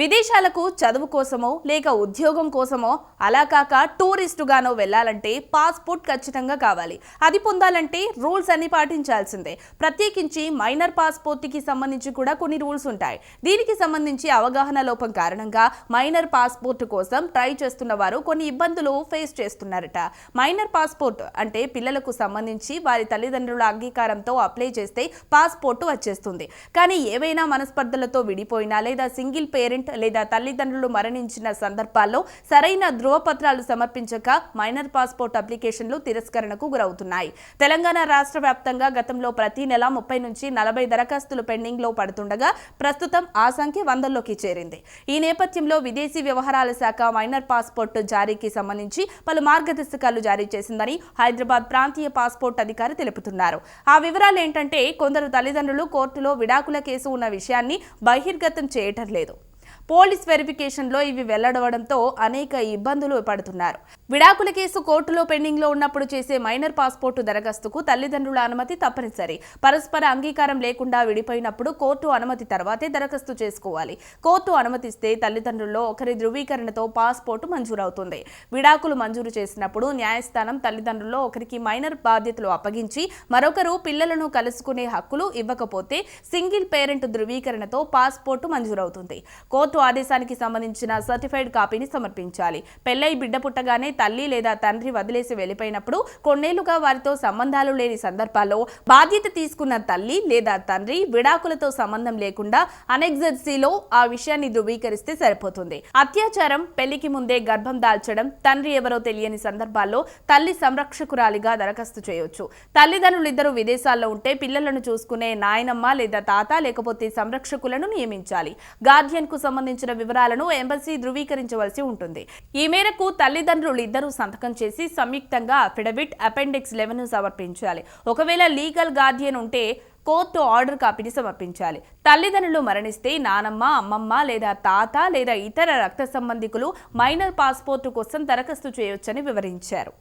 విదేశాలకు చదువు కోసమో లేక ఉద్యోగం కోసమో అలా కాక టూరిస్టుగానో వెళ్ళాలంటే పాస్పోర్ట్ ఖచ్చితంగా కావాలి. అది పొందాలంటే రూల్స్ అన్ని పాటించాల్సిందే. ప్రత్యేకించి మైనర్ పాస్పోర్ట్కి సంబంధించి కూడా కొన్ని రూల్స్ ఉంటాయి. దీనికి సంబంధించి అవగాహన లోపం కారణంగా మైనర్ పాస్పోర్ట్ కోసం ట్రై చేస్తున్న వారు కొన్ని ఇబ్బందులు ఫేస్ చేస్తున్నారట. మైనర్ పాస్పోర్ట్ అంటే పిల్లలకు సంబంధించి వారి తల్లిదండ్రుల అంగీకారంతో అప్లై చేస్తే పాస్పోర్ట్ వచ్చేస్తుంది. కానీ ఏవైనా మనస్పర్ధలతో విడిపోయినా లేదా సింగిల్ పేరెంట్ లేదా తల్లిదండ్రులు మరణించిన సందర్భాల్లో సరైన ధృవపత్రాలు సమర్పించక మైనర్ పాస్పోర్ట్ అప్లికేషన్లు తిరస్కరణకు గురవుతున్నాయి. తెలంగాణ రాష్ట్ర వ్యాప్తంగా గతంలో ప్రతి నెల ముప్పై నుంచి నలభై దరఖాస్తులు పెండింగ్లో పడుతుండగా ప్రస్తుతం ఆ సంఖ్య వందల్లోకి చేరింది. ఈ నేపథ్యంలో విదేశీ వ్యవహారాల శాఖ మైనర్ పాస్పోర్ట్ జారీకి సంబంధించి పలు మార్గదర్శకాలు జారీ చేసిందని హైదరాబాద్ ప్రాంతీయ పాస్పోర్ట్ అధికారి తెలుపుతున్నారు. ఆ వివరాలు ఏంటంటే కొందరు తల్లిదండ్రులు కోర్టులో విడాకుల కేసు ఉన్న విషయాన్ని బహిర్గతం చేయటం లేదు. పోలీస్ వెరిఫికేషన్లో ఇవి వెల్లడవడంతో అనేక ఇబ్బందులు పడుతున్నారు. విడాకుల కేసు కోర్టులో పెండింగ్లో ఉన్నప్పుడు చేసే మైనర్ పాస్పోర్టు దరఖాస్తుకు తల్లిదండ్రుల అనుమతి తప్పనిసరి. పరస్పర అంగీకారం లేకుండా విడిపోయినప్పుడు కోర్టు అనుమతి తర్వాతే దరఖాస్తు చేసుకోవాలి. కోర్టు అనుమతిస్తే తల్లిదండ్రుల్లో ఒకరి ధృవీకరణతో పాస్పోర్టు మంజూరవుతుంది. విడాకులు మంజూరు చేసినప్పుడు న్యాయస్థానం తల్లిదండ్రుల్లో ఒకరికి మైనర్ బాధ్యతలు అప్పగించి మరొకరు పిల్లలను కలుసుకునే హక్కులు ఇవ్వకపోతే సింగిల్ పేరెంట్ ధృవీకరణతో పాస్పోర్టు మంజూరవుతుంది. కోర్టు ఆదేశానికి సంబంధించిన సర్టిఫైడ్ కాపీని సమర్పించాలి. పెళ్ళై బిడ్డ పుట్టగానే తల్లి లేదా తండ్రి వదిలేసి వెళ్ళిపోయినప్పుడు కొన్నేళ్ళుగా వారితో సంబంధాలు లేని సందర్భాల్లో బాధ్యత తీసుకున్న తల్లి లేదా తండ్రి విడాకులతో సంబంధం లేకుండా అనెగ్జర్సీలో ఆ విషయాన్ని ధృవీకరిస్తే సరిపోతుంది. అత్యాచారం పెళ్ళికి ముందే గర్భం దాల్చడం తండ్రి ఎవరో తెలియని సందర్భాల్లో తల్లి సంరక్షకురాలిగా దరఖాస్తు చేయొచ్చు. తల్లిదండ్రులు ఇద్దరు విదేశాల్లో ఉంటే పిల్లలను చూసుకునే నాయనమ్మ లేదా తాత లేకపోతే సంరక్షకులను నియమించాలి. గార్డియన్కు సంబంధించిన వివరాలను ఎంబసీ ధృవీకరించవలసి ఉంటుంది. ఈ మేరకు తల్లిదండ్రులు ఇద్దరూ సంతకం చేసి సంయుక్తంగా అఫిడవిట్ అపెండిక్స్ లెవెన్ సమర్పించాలి. ఒకవేళ లీగల్ గార్డియన్ ఉంటే కోర్టు ఆర్డర్ కాపీని సమర్పించాలి. తల్లిదండ్రులు మరణిస్తే నానమ్మ అమ్మమ్మ లేదా తాత లేదా ఇతర రక్త సంబంధికులు మైనర్ పాస్పోర్టు కోసం దరఖాస్తు చేయొచ్చని వివరించారు.